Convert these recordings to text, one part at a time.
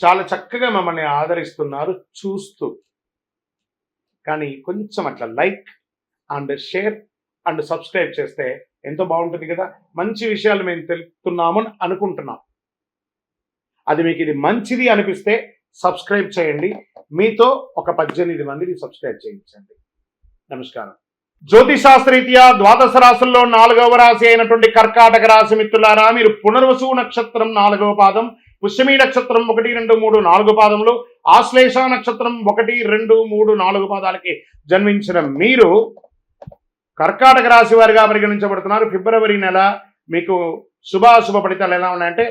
చాలా చక్కగా మమ్మల్ని ఆదరిస్తున్నారు చూస్తూ. కానీ కొంచెం అట్లా like and share and subscribe చేస్తే ఎంతో బాగుంటుంది కదా. మంచి విషయాలు మేము తెలుపుతున్నాము అని అనుకుంటున్నాం. అది మీకు ఇది మంచిది అనిపిస్తే సబ్స్క్రైబ్ చేయండి. మీతో ఒక పద్దెనిమిది మందిని సబ్స్క్రైబ్ చేయించండి. నమస్కారం. జ్యోతిశాస్త్రరీత్యా ద్వాదశ రాశుల్లో నాలుగవ రాశి అయినటువంటి కర్కాటక రాశి మిత్రులారా మీరు పునర్వసు నక్షత్రం నాలుగవ పాదం పుష్యమి నక్షత్రం ఒకటి రెండు మూడు నాలుగు పాదములు ఆశ్లేష నక్షత్రం ఒకటి రెండు మూడు నాలుగు పాదాలకి జన్మించిన మీరు కర్కాటక రాశి వారిగా పరిగణించబడుతున్నారు. ఫిబ్రవరి నెల మీకు శుభాశుభ ఫలితాలు ఎలా ఉన్నాయంటే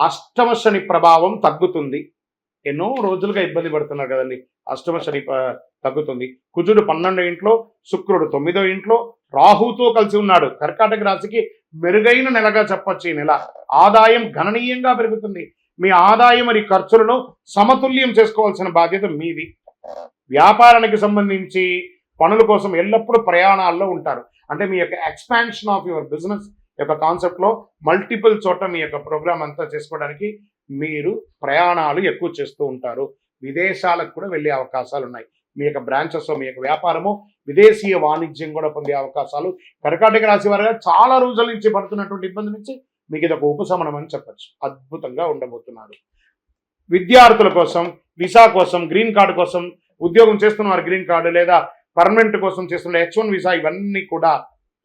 అష్టమ శని ప్రభావం తగ్గుతుంది. ఎన్నో రోజులుగా ఇబ్బంది పడుతున్నారు కదండి. అష్టమ శని తగ్గుతుంది. కుజుడు పన్నెండో ఇంట్లో శుక్రుడు తొమ్మిదో ఇంట్లో రాహుతో కలిసి ఉన్నాడు. కర్కాటక రాశికి మెరుగైన నెలగా చెప్పొచ్చు ఈ నెల. ఆదాయం గణనీయంగా పెరుగుతుంది. మీ ఆదాయం మరియు ఖర్చులను సమతుల్యం చేసుకోవాల్సిన బాధ్యత మీది. వ్యాపారానికి సంబంధించి పనుల కోసం ఎల్లప్పుడూ ప్రయాణాల్లో ఉంటారు. అంటే మీ యొక్క ఎక్స్పాన్షన్ ఆఫ్ యువర్ బిజినెస్ యొక్క కాన్సెప్ట్లో మల్టిపుల్ చోట మీ యొక్క ప్రోగ్రామ్ అంతా చేసుకోవడానికి మీరు ప్రయాణాలు ఎక్కువ చేస్తూ ఉంటారు. విదేశాలకు కూడా వెళ్ళే అవకాశాలు ఉన్నాయి మీ యొక్క బ్రాంచెస్ మీ యొక్క వ్యాపారము విదేశీయ వాణిజ్యం కూడా పొందే అవకాశాలు. కర్కాటక రాశి వారిగా చాలా రోజుల నుంచి పడుతున్నటువంటి ఇబ్బంది నుంచి మీకు ఇది ఒక ఉపశమనం అని చెప్పచ్చు. అద్భుతంగా ఉండబోతున్నారు. విద్యార్థుల కోసం వీసా కోసం గ్రీన్ కార్డు కోసం ఉద్యోగం చేస్తున్న వారు గ్రీన్ కార్డు లేదా పర్మనెంట్ కోసం చేస్తున్న హెచ్ వన్ వీసా ఇవన్నీ కూడా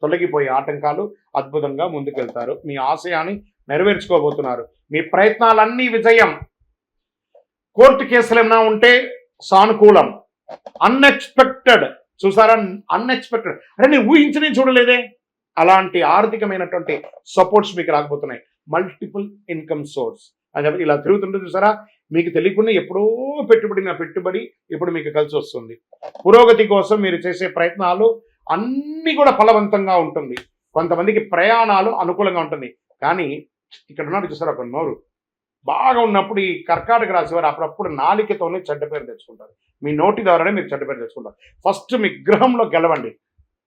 తొలగిపోయే ఆటంకాలు అద్భుతంగా ముందుకెళ్తారు. మీ ఆశయాన్ని నెరవేర్చుకోబోతున్నారు. మీ ప్రయత్నాలన్నీ విజయం. కోర్టు కేసులు ఏమైనా ఉంటే సానుకూలం. అన్ఎక్స్పెక్టెడ్ చూసారా? అన్ఎక్స్పెక్టెడ్ అంటే నేను ఊహించనే చూడలేదే. అలాంటి ఆర్థికమైనటువంటి సపోర్ట్స్ మీకు రాకపోతున్నాయి. మల్టిపుల్ ఇన్కమ్ సోర్స్ అని చెప్పి ఇలా తిరుగుతుంటే చూసారా? మీకు తెలియకుండా ఎప్పుడో పెట్టుబడిన పెట్టుబడి ఇప్పుడు మీకు కలిసి వస్తుంది. పురోగతి కోసం మీరు చేసే ప్రయత్నాలు అన్నీ కూడా ఫలవంతంగా ఉంటుంది. కొంతమందికి ప్రయాణాలు అనుకూలంగా ఉంటుంది. కానీ ఇక్కడ ఉన్నాడు చూసారా ఒక నోరు. బాగా ఉన్నప్పుడు ఈ కర్కాటక రాశి వారు అప్పుడప్పుడు నాలికతోనే చెడ్డ పేరు తెచ్చుకుంటారు. మీ నోటి ద్వారానే మీరు చెడ్డ పేరు తెచ్చుకుంటారు. ఫస్ట్ మీ గృహంలో గెలవండి.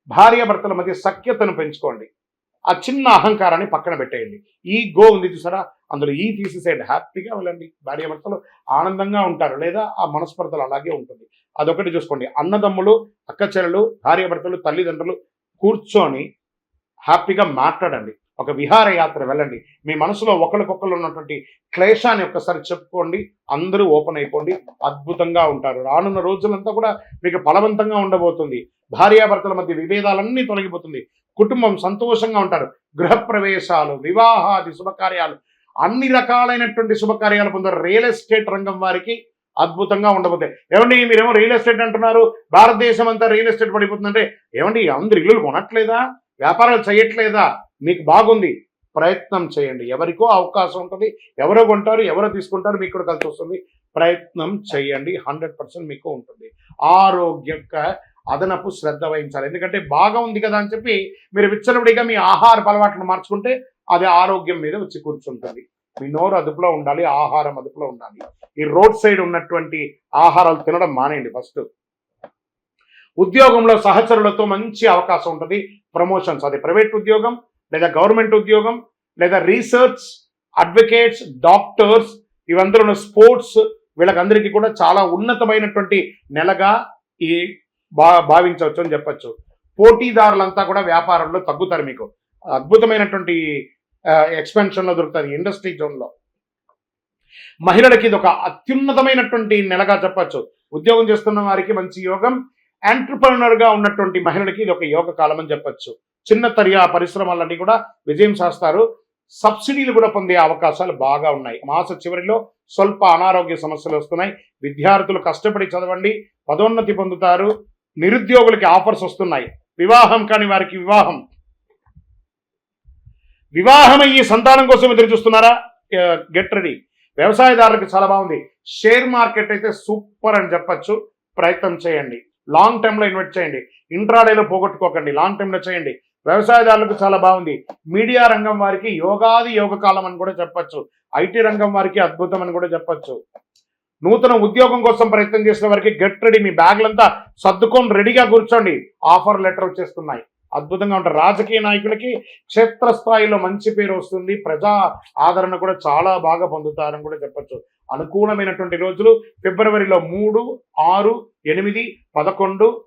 భార్యాభర్తల మధ్య సఖ్యతను పెంచుకోండి. ఆ చిన్న అహంకారాన్ని పక్కన పెట్టేయండి. ఈ గో ఉంది చూసారా? అందులో ఈ తీసేసేయండి. హ్యాపీగా వెళ్ళండి భార్యాభర్తలు ఆనందంగా ఉంటారు లేదా ఆ మనస్పర్ధలు అలాగే ఉంటుంది. అదొకటి చూసుకోండి. అన్నదమ్ములు అక్కచెల్లెలు భార్యాభర్తలు తల్లిదండ్రులు కూర్చొని హ్యాపీగా మాట్లాడండి. ఒక విహారయాత్ర వెళ్ళండి. మీ మనసులో ఒకరికొకరు ఉన్నటువంటి క్లేశాన్ని ఒక్కసారి చెప్పుకోండి. అందరూ ఓపెన్ అయిపోండి. అద్భుతంగా ఉంటారు. రానున్న రోజులంతా కూడా మీకు ఫలవంతంగా ఉండబోతుంది. భార్యాభర్తల మధ్య విభేదాలన్నీ తొలగిపోతుంది. కుటుంబం సంతోషంగా ఉంటారు. గృహప్రవేశాలు వివాహాది శుభకార్యాలు అన్ని రకాలైనటువంటి శుభకార్యాలు పొందారు. రియల్ ఎస్టేట్ రంగం వారికి అద్భుతంగా ఉండబోతాయి ఏమండి మీరేమో రియల్ ఎస్టేట్ అంటున్నారు. భారతదేశం అంతా రియల్ ఎస్టేట్ పడిపోతుందంటే ఏమండి అందరు ఇల్లులు కొనట్లేదా? వ్యాపారాలు చేయట్లేదా? మీకు బాగుంది ప్రయత్నం చేయండి. ఎవరికో అవకాశం ఉంటుంది ఎవరో కొంటారు ఎవరో తీసుకుంటారు మీకు కూడా కలిసి వస్తుంది. ప్రయత్నం చేయండి హండ్రెడ్ పర్సెంట్ మీకు ఉంటుంది. ఆరోగ్యక అదనపు శ్రద్ధ వహించాలి. ఎందుకంటే బాగా ఉంది కదా అని చెప్పి మీరు విచ్చలవిడిగా మీ ఆహార అలవాట్లను మార్చుకుంటే అది ఆరోగ్యం మీద వచ్చి కూర్చుంటుంది. మీ నోరు అదుపులో ఉండాలి ఆహారం అదుపులో ఉండాలి. ఈ రోడ్ సైడ్ ఉన్నటువంటి ఆహారాలు తినడం మానేయండి ఫస్ట్. ఉద్యోగంలో సహచరులతో మంచి అవకాశం ఉంటుంది ప్రమోషన్స్. అది ప్రైవేట్ ఉద్యోగం లేదా గవర్నమెంట్ ఉద్యోగం లేదా రీసెర్చ్ అడ్వకేట్స్ డాక్టర్స్ ఇవందరూ స్పోర్ట్స్ వీళ్ళకందరికీ కూడా చాలా ఉన్నతమైనటువంటి నెలగా ఈ భా భావించవచ్చు అని చెప్పొచ్చు. పోటీదారులంతా కూడా వ్యాపారంలో తగ్గుతారు మీకు. అద్భుతమైనటువంటి ఎక్స్పెన్షన్లో దొరుకుతుంది ఇండస్ట్రీ జోన్లో మహిళలకి ఇది ఒక అత్యున్నతమైనటువంటి నెలగా చెప్పొచ్చు. ఉద్యోగం చేస్తున్న వారికి మంచి యోగం ఎంటర్ప్రినర్గా ఉన్నటువంటి మహిళలకి ఇది ఒక యోగ కాలం అని చెప్పొచ్చు. చిన్న తరియా పరిశ్రమలన్నీ కూడా విజయం సాస్తారు సబ్సిడీలు కూడా పొందే అవకాశాలు బాగా ఉన్నాయి. మాస చివరిలో స్వల్ప అనారోగ్య సమస్యలు వస్తున్నాయి. విద్యార్థులు కష్టపడి చదవండి పదోన్నతి పొందుతారు నిరుద్యోగులకి ఆఫర్స్ వస్తున్నాయి. వివాహం కాని వారికి వివాహం. వివాహం అయ్యి సంతానం కోసం ఎదురు చూస్తున్నారా? Get ready. వ్యవసాయదారులకు చాలా బాగుంది. షేర్ మార్కెట్ అయితే సూపర్ అని చెప్పొచ్చు. ప్రయత్నం చేయండి. లాంగ్ టైంలో ఇన్వెస్ట్ చేయండి. ఇంట్రాడేలో పోగొట్టుకోకండి. లాంగ్ టైంలో చేయండి. వ్యవసాయదారులకు చాలా బాగుంది. మీడియా రంగం వారికి యోగాది యోగ కాలం అని కూడా చెప్పచ్చు. ఐటీ రంగం వారికి అద్భుతం అని కూడా చెప్పచ్చు. నూతన ఉద్యోగం కోసం ప్రయత్నం చేసిన వారికి గెట్ రెడీ. మీ బ్యాగ్లంతా సర్దుకొని రెడీగా కూర్చోండి. ఆఫర్ లెటర్ వచ్చేస్తున్నాయి. అద్భుతంగా ఉంటారు రాజకీయ నాయకులకి క్షేత్రస్థాయిలో మంచి పేరు వస్తుంది. ప్రజా ఆదరణ కూడా చాలా బాగా పొందుతారని కూడా చెప్పొచ్చు. అనుకూలమైనటువంటి రోజులు. ఫిబ్రవరిలో మూడు ఆరు ఎనిమిది పదకొండు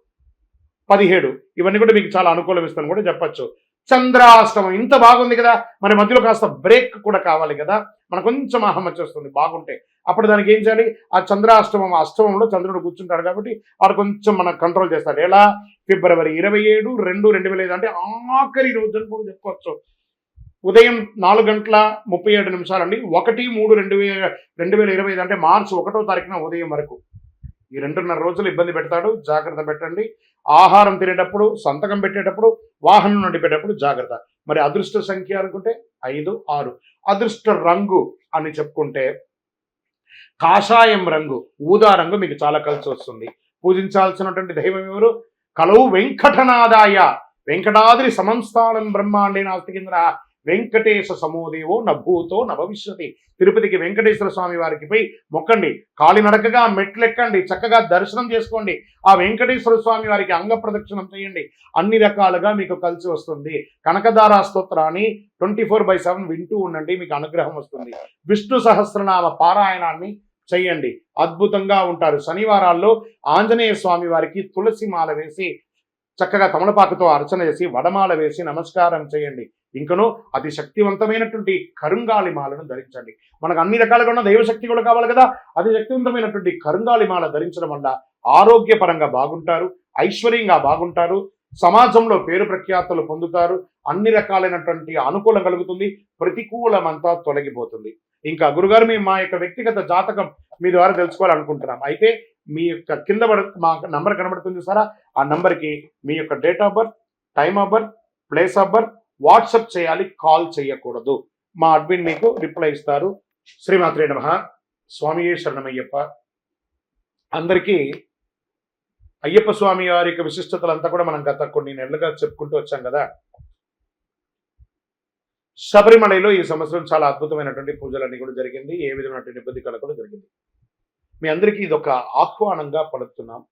పదిహేడు. ఇవన్నీ కూడా మీకు చాలా అనుకూలం ఇస్తాను కూడా చెప్పొచ్చు. చంద్రాష్టమం ఇంత బాగుంది కదా. మరి మధ్యలో కాస్త బ్రేక్ కూడా కావాలి కదా. మనకు కొంచెం అహం వచ్చేస్తుంది. బాగుంటే అప్పుడు దానికి ఏం చేయాలి? ఆ చంద్రాష్టమం అష్టమంలో చంద్రుడు కూర్చుంటాడు కాబట్టి వాడు కొంచెం మనం కంట్రోల్ చేస్తాడు. ఎలా? ఫిబ్రవరి ఇరవై ఏడు రెండు రెండు వేల ఐదు అంటే ఆఖరి రోజు అని కూడా చెప్పుకోవచ్చు ఉదయం నాలుగు గంటల ముప్పై ఏడు నిమిషాలండి. ఒకటి మూడు రెండు వేల రెండు వేల ఇరవై ఐదు అంటే మార్చి ఒకటో తారీఖున ఉదయం వరకు. ఈ రెండున్నర రోజులు ఇబ్బంది పెడతాడు జాగ్రత్త పెట్టండి. ఆహారం తినేటప్పుడు సంతకం పెట్టేటప్పుడు వాహనం నడిపేటప్పుడు జాగ్రత్త. మరి అదృష్ట సంఖ్య అనుకుంటే ఐదు ఆరు. అదృష్ట రంగు అని చెప్పుకుంటే కాషాయం రంగు ఊదా రంగు మీకు చాలా కలిసి వస్తుంది. పూజించాల్సినటువంటి దైవం ఎవరు? కలవు వెంకటనాదాయ. వెంకటాద్రి సమంస్థానం బ్రహ్మాండే నాస్తి కింద వెంకటేశ సమోదేవో నభూతో నభవిష్యతి తిరుపతికి వెంకటేశ్వర స్వామి వారికి పోయి మొక్కండి. కాలినడకగా మెట్లెక్కండి. చక్కగా దర్శనం చేసుకోండి. ఆ వెంకటేశ్వర స్వామి వారికి అంగ ప్రదక్షిణం చేయండి. అన్ని రకాలుగా మీకు కలిసి వస్తుంది. కనకదారా స్తోత్రాన్ని ట్వంటీ ఫోర్ బై సెవెన్ వింటూ ఉండండి. మీకు అనుగ్రహం వస్తుంది. విష్ణు సహస్రనామ పారాయణాన్ని చేయండి. అద్భుతంగా ఉంటారు. శనివారాల్లో ఆంజనేయ స్వామి వారికి తులసి మాల వేసి చక్కగా తమలపాకుతో అర్చన చేసి వడమాల వేసి నమస్కారం చేయండి. ఇంకనో అతి శక్తివంతమైనటువంటి కరుంగాలిమాలను ధరించండి. మనకు అన్ని రకాలుగా ఉన్న దైవశక్తి కూడా కావాలి కదా? అతి శక్తివంతమైనటువంటి కరుంగాలిమాల ధరించడం వల్ల ఆరోగ్యపరంగా బాగుంటారు ఐశ్వర్యంగా బాగుంటారు సమాజంలో పేరు ప్రఖ్యాతులు పొందుతారు అన్ని రకాలైనటువంటి అనుకూలం కలుగుతుంది ప్రతికూలమంతా తొలగిపోతుంది. ఇంకా గురుగారు మేము మా యొక్క వ్యక్తిగత జాతకం మీ ద్వారా తెలుసుకోవాలనుకుంటున్నాం. అయితే మీ యొక్క కింద పడ మా నంబర్ కనబడుతుంది సారా? ఆ నంబర్కి మీ యొక్క date of birth time of birth place of birth WhatsApp చేయాలి కాల్ చేయకూడదు. మా అడ్మిన్ మీకు రిప్లై ఇస్తారు. శ్రీమాత్రే నమ. స్వామి శరణమయ్యప్ప. అందరికీ అయ్యప్ప స్వామి వారి యొక్క విశిష్టతలంతా కూడా మనం గత కొన్ని నెలలుగా చెప్పుకుంటూ వచ్చాం కదా. శబరిమలలో ఈ సంవత్సరం చాలా అద్భుతమైనటువంటి పూజలన్నీ కూడా జరిగింది. ఏ విధమైనటువంటి ఇబ్బంది కలగడం జరిగింది. మీ అందరికీ ఇదొక ఆహ్వానంగా పలుకుతున్నాం.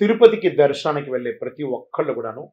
తిరుపతికి దర్శనానికి వెళ్ళే ప్రతి ఒక్కళ్ళు కూడాను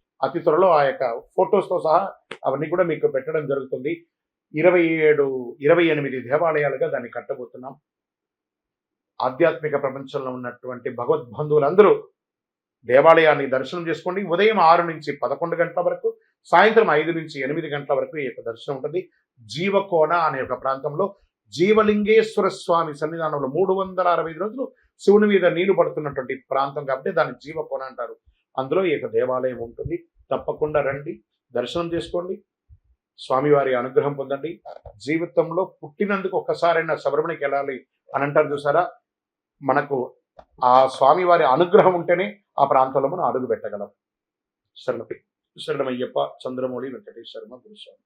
అతి త్వరలో ఆ యొక్క ఫొటోస్తో సహా అవన్నీ కూడా మీకు పెట్టడం జరుగుతుంది. ఇరవై ఏడు ఇరవై ఎనిమిది దేవాలయాలుగా దాన్ని కట్టబోతున్నాం. ఆధ్యాత్మిక ప్రపంచంలో ఉన్నటువంటి భగవద్బంధువులందరూ దేవాలయాన్ని దర్శనం చేసుకోండి. ఉదయం ఆరు నుంచి పదకొండు గంటల వరకు సాయంత్రం ఐదు నుంచి ఎనిమిది గంటల వరకు ఈ యొక్క దర్శనం ఉంటుంది. జీవకోణ అనే ఒక ప్రాంతంలో జీవలింగేశ్వర స్వామి సన్నిధానంలో మూడు వందల అరవై ఐదు రోజులు శివుని మీద నీళ్ళు పడుతున్నటువంటి ప్రాంతం కాబట్టి దాన్ని జీవకోణ అంటారు. అందులో ఈ యొక్క దేవాలయం ఉంటుంది. తప్పకుండా రండి దర్శనం చేసుకోండి స్వామివారి అనుగ్రహం పొందండి. జీవితంలో పుట్టినందుకు ఒక్కసారైనా శబరిమణికి వెళ్ళాలి అని అంటారు చూసారా? మనకు ఆ స్వామివారి అనుగ్రహం ఉంటేనే ఆ ప్రాంతంలో మనం అడుగు పెట్టగలం శరణం శరణమయ్యప్ప చంద్రమౌళి వెంకటేశ్వరమ గురుస్వామి